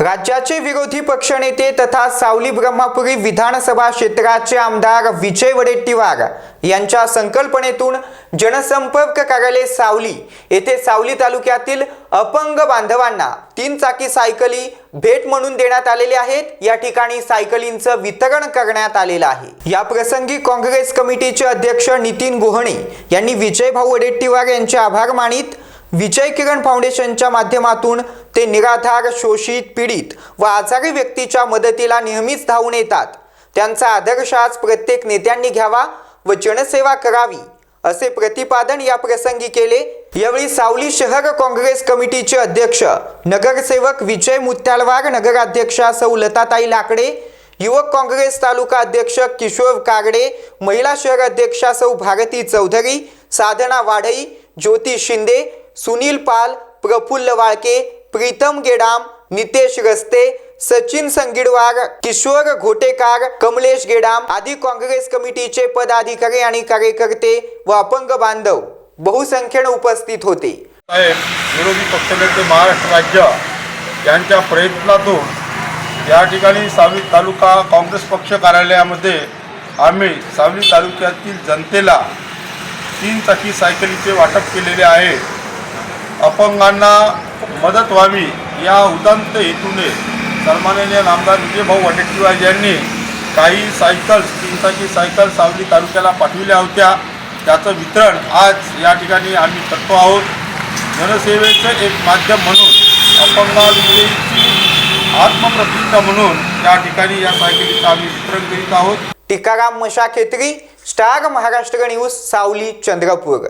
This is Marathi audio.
राज्याचे विरोधी पक्षनेते तथा सावली ब्रह्मपुरी विधानसभा क्षेत्राचे आमदार विजय वडेट्टीवार यांच्या संकल्पनेतून जनसंपर्क कार्यालय सावली येथे सावली तालुक्यातील अपंग बांधवांना तीन चाकी सायकली भेट म्हणून देण्यात आलेले आहेत. या ठिकाणी सायकलींचं वितरण करण्यात आलेलं आहे. या प्रसंगी काँग्रेस कमिटीचे अध्यक्ष नितीन गोहणे यांनी विजयभाऊ वडेट्टीवार यांचे आभार मानित विजय किरण फाउंडेशनच्या माध्यमातून ते निराधार शोषित पीडित व आजारी व्यक्तीच्या मदतीला नेहमीच धावून येतात. त्यांचा आदर्श आज प्रत्येक नेत्यांनी घ्यावा व जनसेवा करावी असे प्रतिपादन या प्रसंगी केले. यावेळी सावली शहर काँग्रेस कमिटीचे अध्यक्ष नगरसेवक विजय मुत्यालवार नगराध्यक्षा सौ लताताई लाकडे युवक काँग्रेस तालुका अध्यक्ष किशोर कागडे महिला शहर अध्यक्षा सौ भारती चौधरी साधना वाढई ज्योती शिंदे सुनील पाल प्रफुल्ल वाळके प्रीतम गेडाम नितेश रस्ते सचिन संगिडवार किशोर घोटेकार कमलेश गेडाम आदी काँग्रेस कमिटीचे पदाधिकारी आणि कार्यकर्ते व अपंग बांधव बहुसंख्येने उपस्थित होते. विरोधी पक्षनेते महाराष्ट्र राज्य यांच्या प्रयत्नातून या ठिकाणी सावली तालुका काँग्रेस पक्ष कार्यालयामध्ये आम्ही सावली तालुक्यातील जनतेला तीन चाकी सायकलीचे वाटप केलेले आहे. अपंगांना मदत व्हावी या उदांत हेतूने सन्माननीय नामदार विजयभाऊ वडेट्टीवार यांनी काही सायकल्स तीन चाकी सायकल सावली तालुक्याला पाठविल्या होत्या. त्याचं वितरण आज या ठिकाणी आम्ही करतो आहोत. जनसेवेचं एक माध्यम म्हणून अपंगाविषयीची आत्मप्रतिष्ठा म्हणून या ठिकाणी या सायकलीचं आम्ही वितरण करीत आहोत. Tikaram Mashakhetri star Maharashtra news Sawali Chandrapur.